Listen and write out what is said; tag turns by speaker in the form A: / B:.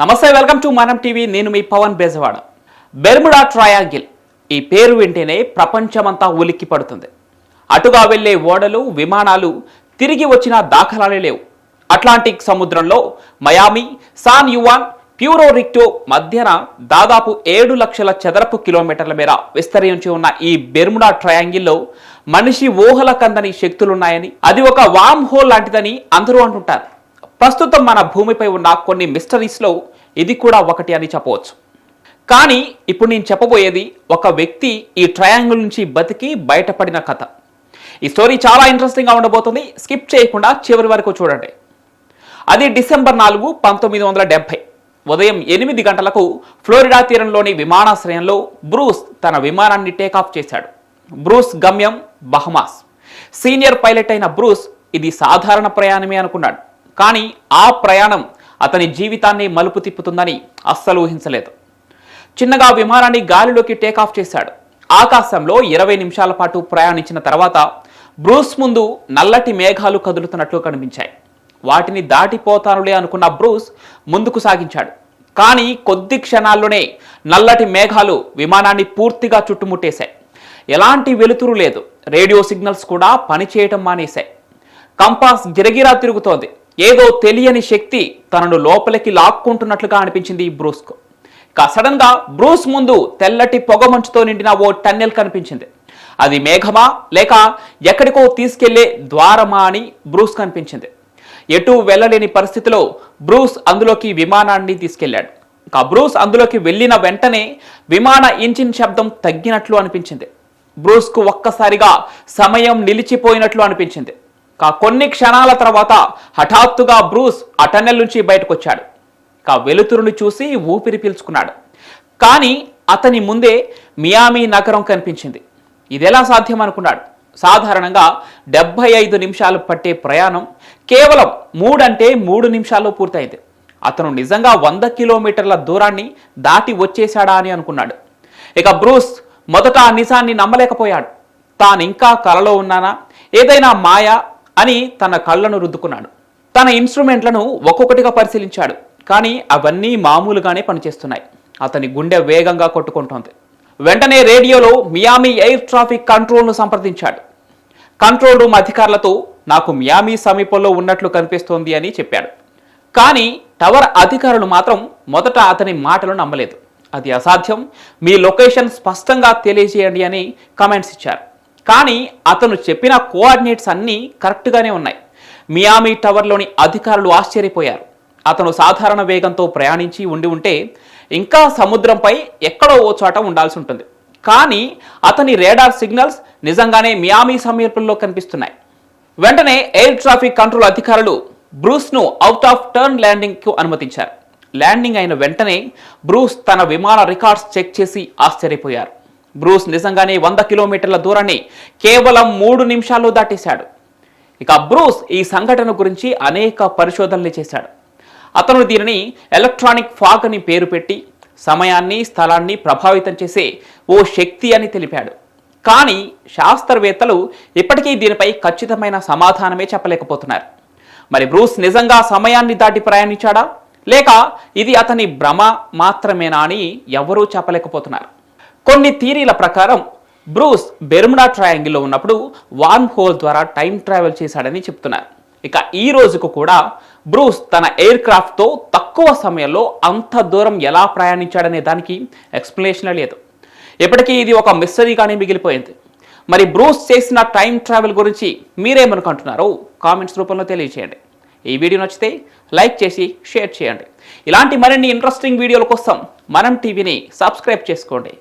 A: నమస్తే welcome to మనం TV. నేను మీ పవన్ బేజవాడ. Bermuda triangle. ఈ పేరు వింటేనే ప్రపంచమంతా ఉలిక్కి పడుతుంది. అటుగా వెళ్ళే ఓడలు విమానాలు తిరిగి వచ్చిన దాఖలాలే లేవు. అట్లాంటిక్ సముద్రంలో Miami San Juan Puerto Rico మధ్యన దాదాపు ఏడు లక్షల చదరపు కిలోమీటర్ల మేర విస్తరించి ఉన్న ఈ బెర్ముడా ట్రయాంగిల్లో మనిషి ఊహల కందని శక్తులున్నాయని అది ఒక వామ్ హోల్ లాంటిదని అందరూ అంటుంటారు. ప్రస్తుతం మన భూమిపై ఉన్న కొన్ని మిస్టరీస్లో ఇది కూడా ఒకటి అని చెప్పవచ్చు. కానీ ఇప్పుడు నేను చెప్పబోయేది ఒక వ్యక్తి ఈ ట్రయాంగిల్ నుంచి బతికి బయటపడిన కథ. ఈ స్టోరీ చాలా ఇంట్రెస్టింగ్గా ఉండబోతుంది. స్కిప్ చేయకుండా చివరి వరకు చూడండి. అది డిసెంబర్ నాలుగు పంతొమ్మిది వందల డెబ్బై ఉదయం ఎనిమిది గంటలకు ఫ్లోరిడా తీరంలోని విమానాశ్రయంలో బ్రూస్ తన విమానాన్ని టేకాఫ్ చేశాడు. బ్రూస్ గమ్యం బహమాస్. సీనియర్ పైలట్ అయిన బ్రూస్ ఇది సాధారణ ప్రయాణమే అనుకున్నాడు. కానీ ఆ ప్రయాణం అతని జీవితాన్ని మలుపు తిప్పుతుందని అస్సలు ఊహించలేదు. చిన్నగా విమానాన్ని గాలిలోకి టేకాఫ్ చేశాడు. ఆకాశంలో ఇరవై నిమిషాల పాటు ప్రయాణించిన తర్వాత బ్రూస్ ముందు నల్లటి మేఘాలు కదులుతున్నట్లు కనిపించాయి. వాటిని దాటిపోతానులే అనుకున్న బ్రూస్ ముందుకు సాగించాడు. కానీ కొద్ది క్షణాల్లోనే నల్లటి మేఘాలు విమానాన్ని పూర్తిగా చుట్టుముట్టేశాయి. ఎలాంటి వెలుతురు లేదు. రేడియో సిగ్నల్స్ కూడా పనిచేయటం మానేశాయి. కంపాస్ గిరగిరా తిరుగుతోంది. ఏదో తెలియని శక్తి తనను లోపలికి లాక్కుంటున్నట్లుగా అనిపించింది బ్రూస్కు. ఇక సడన్గా బ్రూస్ ముందు తెల్లటి పొగమంచుతో నిండిన ఓ టన్నెల్ కనిపించింది. అది మేఘమా లేక ఎక్కడికో తీసుకెళ్ళే ద్వారమా అని బ్రూస్ కనిపించింది. ఎటు వెళ్ళలేని పరిస్థితిలో బ్రూస్ అందులోకి విమానాన్ని తీసుకెళ్ళాడు. ఇక బ్రూస్ అందులోకి వెళ్ళిన వెంటనే విమాన ఇంజిన్ శబ్దం తగ్గినట్లు అనిపించింది. బ్రూస్కు ఒక్కసారిగా సమయం నిలిచిపోయినట్లు అనిపించింది. కొన్ని క్షణాల తర్వాత హఠాత్తుగా బ్రూస్ అటనెల్ నుంచి బయటకు వచ్చాడు కా వెలుతురుని చూసి ఊపిరి పీల్చుకున్నాడు. కానీ అతని ముందే మియామి నగరం కనిపించింది. ఇదెలా సాధ్యం అనుకున్నాడు? సాధారణంగా డెబ్బై ఐదు నిమిషాలు పట్టే ప్రయాణం కేవలం మూడంటే మూడు నిమిషాల్లో పూర్తయింది. అతను నిజంగా వంద కిలోమీటర్ల దూరాన్ని దాటి వచ్చేశాడా అని అనుకున్నాడు. ఇక బ్రూస్ మొదట ఆ నిజాన్ని నమ్మలేకపోయాడు. తాను ఇంకా కలలో ఉన్నానా? ఏదైనా మాయ? అని తన కళ్ళను రుద్దుకున్నాడు. తన ఇన్స్ట్రుమెంట్లను ఒక్కొక్కటిగా పరిశీలించాడు. కానీ అవన్నీ మామూలుగానే పనిచేస్తున్నాయి. అతని గుండె వేగంగా కొట్టుకుంటోంది. వెంటనే రేడియోలో మియామి ఎయిర్ ట్రాఫిక్ కంట్రోల్ను సంప్రదించాడు. కంట్రోల్ రూమ్ అధికారులతో నాకు మియామి సమీపంలో ఉన్నట్లు కనిపిస్తోంది అని చెప్పాడు. కానీ టవర్ అధికారులు మాత్రం మొదట అతని మాటలు నమ్మలేదు. అది అసాధ్యం. మీ లొకేషన్ స్పష్టంగా తెలియజేయండి అని కమెంట్స్ ఇచ్చారు. కానీ అతను చెప్పిన కోఆర్డినేట్స్ అన్నీ కరెక్ట్గానే ఉన్నాయి. మియామి టవర్లోని అధికారులు ఆశ్చర్యపోయారు. అతను సాధారణ వేగంతో ప్రయాణించి ఉండి ఉంటే ఇంకా సముద్రంపై ఎక్కడో ఓ చోట ఉండాల్సి ఉంటుంది. కానీ అతని రేడార్ సిగ్నల్స్ నిజంగానే మియామి సమీపంలో కనిపిస్తున్నాయి. వెంటనే ఎయిర్ ట్రాఫిక్ కంట్రోల్ అధికారులు బ్రూస్ను అవుట్ ఆఫ్ టర్న్ ల్యాండింగ్కు అనుమతించారు. ల్యాండింగ్ అయిన వెంటనే బ్రూస్ తన విమాన రికార్డ్స్ చెక్ చేసి ఆశ్చర్యపోయారు. బ్రూస్ నిజంగానే వంద కిలోమీటర్ల దూరాన్ని కేవలం మూడు నిమిషాల్లో దాటేశాడు. ఇక బ్రూస్ ఈ సంఘటన గురించి అనేక పరిశోధనలు చేశాడు. అతను దీనిని ఎలక్ట్రానిక్ ఫాగ్ అని పేరు పెట్టి సమయాన్ని స్థలాన్ని ప్రభావితం చేసే ఓ శక్తి అని తెలిపాడు. కానీ శాస్త్రవేత్తలు ఇప్పటికీ దీనిపై ఖచ్చితమైన సమాధానమే చెప్పలేకపోతున్నారు. మరి బ్రూస్ నిజంగా సమయాన్ని దాటి ప్రయాణించాడా? లేక ఇది అతని భ్రమ మాత్రమేనా అని ఎవరూ చెప్పలేకపోతున్నారు. కొన్ని థీరీల ప్రకారం బ్రూస్ బెర్ముడా ట్రయాంగిల్లో ఉన్నప్పుడు వార్మ్ హోల్ ద్వారా టైం ట్రావెల్ చేశాడని చెప్తున్నారు. ఇక ఈ రోజుకు కూడా బ్రూస్ తన ఎయిర్ క్రాఫ్ట్తో తక్కువ సమయంలో అంత దూరం ఎలా ప్రయాణించాడనే దానికి ఎక్స్ప్లెనేషన్ లేదు. ఇప్పటికీ ఇది ఒక మిస్టరీగానే మిగిలిపోయింది. మరి బ్రూస్ చేసిన టైం ట్రావెల్ గురించి మీరేమనుకుంటున్నారో కామెంట్స్ రూపంలో తెలియజేయండి ఈ వీడియో నచ్చితే లైక్ చేసి షేర్ చేయండి. ఇలాంటి మరిన్ని ఇంట్రెస్టింగ్ వీడియోల కోసం మనం టీవీని సబ్స్క్రైబ్ చేసుకోండి.